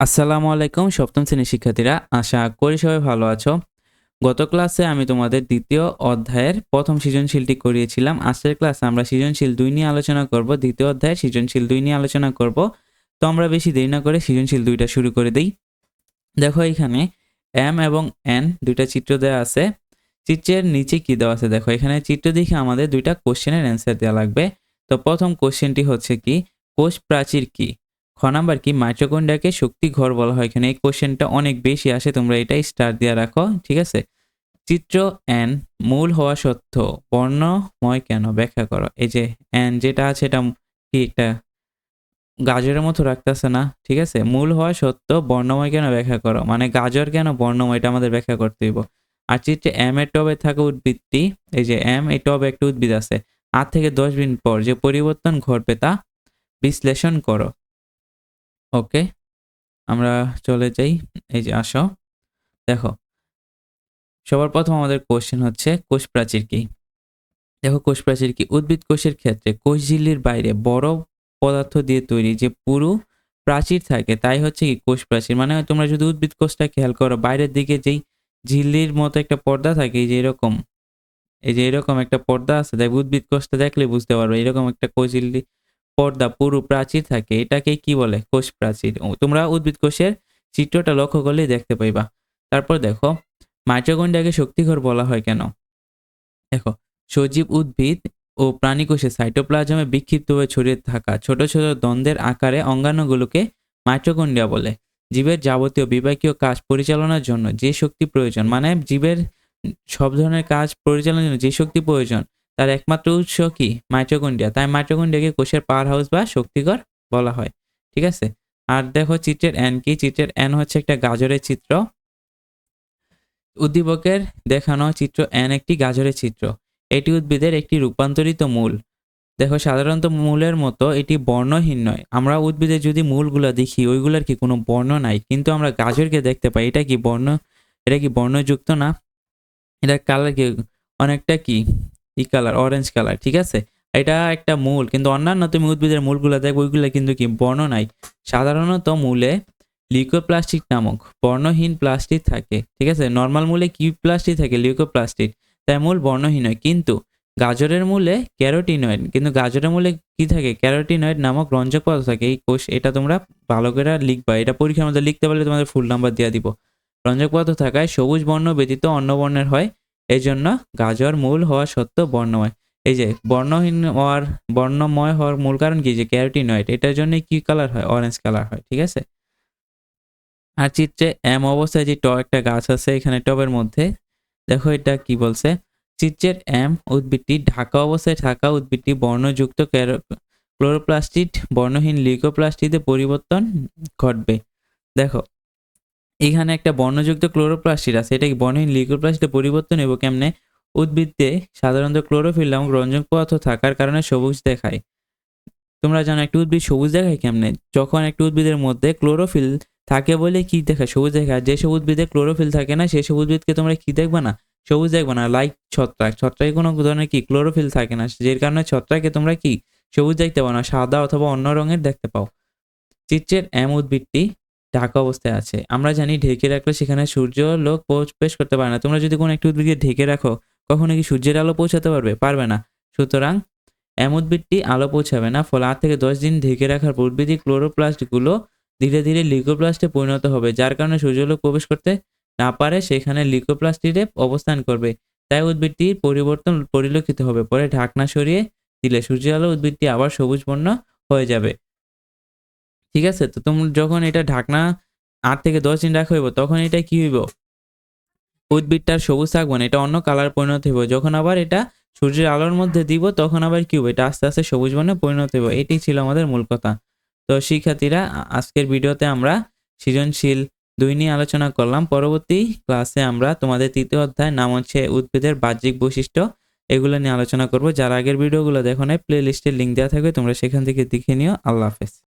আসসালামু আলাইকুম, সপ্তম শ্রেণির শিক্ষার্থীরা। আশা করি সবাই ভালো আছো। গত ক্লাসে আমি তোমাদের দ্বিতীয় অধ্যায়ের প্রথম সৃজনশীলটি করিয়েছিলাম। আজকের ক্লাসে আমরা সৃজনশীল দুই নিয়ে আলোচনা করব। দ্বিতীয় অধ্যায়ের সৃজনশীল দুই নিয়ে আলোচনা করব। তো আমরা বেশি দেরি না করে সৃজনশীল দুইটা শুরু করে দিই। দেখো এখানে এম এবং এন দুইটা চিত্র দেওয়া আছে। চিত্রের নিচে কি দেওয়া আছে? দেখো, এখানে চিত্র দেখে আমাদের দুইটা কোশ্চেনের অ্যান্সার দেওয়া লাগবে। তো প্রথম কোশ্চেনটি হচ্ছে কি, কোষ প্রাচীর কি? খ নাম্বার কি? মাইটোকন্ড্রিয়াকে শক্তি ঘর বলা হয়। এখানে এই কোশ্চেনটা অনেক বেশি আসে, তোমরা এটাই স্টার দিয়ে রাখো, ঠিক আছে? চিত্র এন মূল হওয়া সত্ত্বেও বর্ণময় কেন? ব্যাখ্যা করো। এই যে এন যেটা আছে এটা কি একটা গাজরের মতো রাখতেছে না, ঠিক আছে? মূল হওয়া সত্ত্বেও, বর্ণময় কেন ব্যাখ্যা করো? মানে গাজর কেন বর্ণময়? এটা আমাদের ব্যাখ্যা করতে হইব। আর চিত্রে এম এর টবে থাকা উদ্ভিদটি, এই যে এম এই টবে একটা উদ্ভিদ আছে। আট থেকে দশ মিনিট পর যে পরিবর্তন ঘটবে তা বিশ্লেষণ করো। ওকে, আমরা চলে যাই। এই যে আসো। দেখো, সবার প্রথম আমাদের কোশ্চেন হচ্ছে, কোষ প্রাচীর কি? দেখো, কোষ প্রাচীর কি? উদ্ভিদ কোষের ক্ষেত্রে কোষ ঝিল্লির বাইরে বড় পদার্থ দিয়ে তৈরি যে পুরো প্রাচীর থাকে, তাই হচ্ছে কি কোষ প্রাচীর? মানে তোমরা যদি উদ্ভিদ কোষটা খেয়াল করো, বাইরের দিকে যেই ঝিল্লির মতো একটা পর্দা থাকে, এই যে এরকম, এই যে এরকম একটা পর্দা আছে দেখ উদ্ভিদ কোষটা দেখলে বুঝতে পারবে, এরকম একটা কোষ ঝিল্লি পর্দা পুরো প্রাচীর থাকে, এটাকে কি বলে? কোষ প্রাচীর। তোমরা উদ্ভিদ কোষের চিত্রটা লক্ষ্য করলেই দেখতে পাইবা। তারপর দেখো, মাইটোকন্ড্রিয়াকে শক্তিঘর বলা হয় কেন? দেখো, সজীব উদ্ভিদ ও প্রাণী কোষে সাইটোপ্লাজমে বিক্ষিপ্তভাবে ছড়িয়ে থাকা ছোট ছোট দ্বন্দ্বের আকারে অঙ্গাণুগুলোকে মাইটোকন্ড্রিয়া বলে। জীবের যাবতীয় বিভাগীয় কাজ পরিচালনার জন্য যে শক্তি প্রয়োজন মানে জীবের সব ধরনের কাজ পরিচালনার জন্য যে শক্তি প্রয়োজন তার একমাত্র উৎস কি? মাইটোকন্ড্রিয়া। তাই মাইটোকন্ড্রিয়াকে কোষের পাওয়ার হাউস বা শক্তিঘর বলা হয়। ঠিক আছে? আর দেখো চিত্রের এন কি? চিত্রের এন হচ্ছে একটা গাজরের চিত্র। উদ্দীপকের দেখানো চিত্র এন একটি গাজরের চিত্র। এটি উদ্ভিদের একটি রূপান্তরিত মূল। দেখো সাধারণত মূলের মতো এটি বর্ণহীন নয়। আমরা উদ্ভিদের যদি মূলগুলো দেখি, ওইগুলোর কি কোনো বর্ণ নাই? কিন্তু আমরা গাজরকে দেখতে পাই। এটা কি বর্ণ? এটা কি বর্ণযুক্ত না? এটা কালার কি? অনেকটা কি? ই কালার অরেঞ্জ কালার, ঠিক আছে? এটা একটা মূল, কিন্তু অন্যান্য তুমি উদ্ভিদের মূলগুলো দেখো, ওইগুলো কিন্তু কি বর্ণ নাই। সাধারণত মূলে লিউকোপ্লাস্টিক নামক, বর্ণহীন প্লাস্টিক থাকে, ঠিক আছে? নর্মাল মূলে কি প্লাস্টিক থাকে? লিউকোপ্লাস্টিক তাই মূল বর্ণহীন হয়, কিন্তু গাজরের মূলে ক্যারোটিনয়েড কিন্তু গাজরের মূলে কি থাকে? ক্যারোটিনয়েড নামক রঞ্জক পদার্থ থাকে, এই কোষ, এটা তোমরা ভালো করে লিখবা, এটা পরীক্ষার মধ্যে লিখতে পারলে তোমাদের ফুল নাম্বার দিয়ে দিব। রঞ্জক পদার্থ থাকায় সবুজ বর্ণ ব্যতীত অন্য বর্ণের হয় এই জন্য গাজর মূল হওয়া সত্ত্বেও বর্ণময়। এই যে, বর্ণহীন হওয়ার, বর্ণময় হওয়ার মূল কারণ কি? যে, ক্যারোটিনয়েড, এটার জন্য কি কালার হয়? অরেঞ্জ কালার হয়, ঠিক আছে? আর চিত্রে এম অবস্থায় যে টব একটা গাছ আছে এখানে টবের মধ্যে, দেখো এটা কি বলছে? চিত্রের এম উদ্ভিদটি ঢাকা অবস্থায় থাকা উদ্ভিদটি বর্ণযুক্ত ক্যারো- ক্লোরোপ্লাস্টিড, বর্ণহীন লিউকোপ্লাস্টিডে পরিবর্তন ঘটবে। দেখো এখানে একটা বর্ণযুক্ত ক্লোরোপ্লাস্টিড আছে। এটা কি বর্ণহীন লিউকোপ্লাস্টিডে পরিবর্তন এবং কেমনে উদ্ভিদে সাধারণত ক্লোরোফিল নামক রঞ্জক পদার্থ থাকার কারণে সবুজ দেখায়। তোমরা জানো একটা উদ্ভিদ সবুজ দেখায় কেমনে? যখন একটা উদ্ভিদের মধ্যে ক্লোরোফিল থাকে বলে কি দেখায়? সবুজ দেখায়। যেসব উদ্ভিদে ক্লোরোফিল থাকে না, সেসব উদ্ভিদকে তোমরা কি দেখবে না? সবুজ দেখবে না। লাইক ছত্রাক। ছত্রাকে কোনো ধরনের কি ক্লোরোফিল থাকে না। যে কারণে ছত্রাকে তোমরা কি সবুজ দেখতে পাও না, সাদা অথবা অন্য রঙের দেখতে পাও। চিত্রের এম উদ্ভিদটি ঢাকা অবস্থায় আছে। আমরা জানি ঢেকে রাখলে সেখানে সূর্য, লোক প্রবেশ করতে পারে না। তোমরা যদি কোনো একটা উদ্ভিদকে ঢেকে রাখো, কখনো কি সূর্যের আলো পৌঁছাতে পারবে? পারবে না। সুতরাং এম উদ্ভিদটি আলো পৌঁছাবে না। ফলে আট থেকে দশ দিন ঢেকে রাখার পর উদ্ভিদের ক্লোরোপ্লাস্টগুলো ধীরে ধীরে লিকোপ্লাস্টে পরিণত হবে, যার কারণে সূর্যালোক প্রবেশ করতে না পারে, সেখানে লিকোপ্লাস্টিডে অবস্থান করবে। তাই উদ্ভিদটির পরিবর্তন পরিলক্ষিত হবে। পরে ঢাকনা সরিয়ে দিলে সূর্যের আলো উদ্ভিদটি আবার সবুজ বর্ণ হয়ে যাবে। ঠিক আছে? তো তুমি যখন এটা ঢাকনা আট থেকে দশ দিন রাখা হইব, তখন এটা কি হইব? উদ্ভিদটার সবুজ থাকবে না, এটা অন্য কালার পরিণত হইব। যখন আবার এটা সূর্যের আলোর মধ্যে দিব, তখন আবার কি হবে এটা আস্তে আস্তে সবুজ বর্ণে পরিণত হইব। এটি ছিল আমাদের মূল কথা। তো শিক্ষার্থীরা আজকের ভিডিওতে আমরা সৃজনশীল দুই নিয়ে আলোচনা করলাম। পরবর্তী ক্লাসে আমরা তোমাদের তৃতীয় অধ্যায় নাম হচ্ছে উদ্ভিদের বাহ্যিক বৈশিষ্ট্য। এগুলো নিয়ে আলোচনা করব। যার আগের ভিডিওগুলো দেখো নাই প্লে লিস্টের লিঙ্ক দেওয়া থাকবে, তোমরা সেখান থেকে দেখে নিও। আল্লাহ হাফেজ।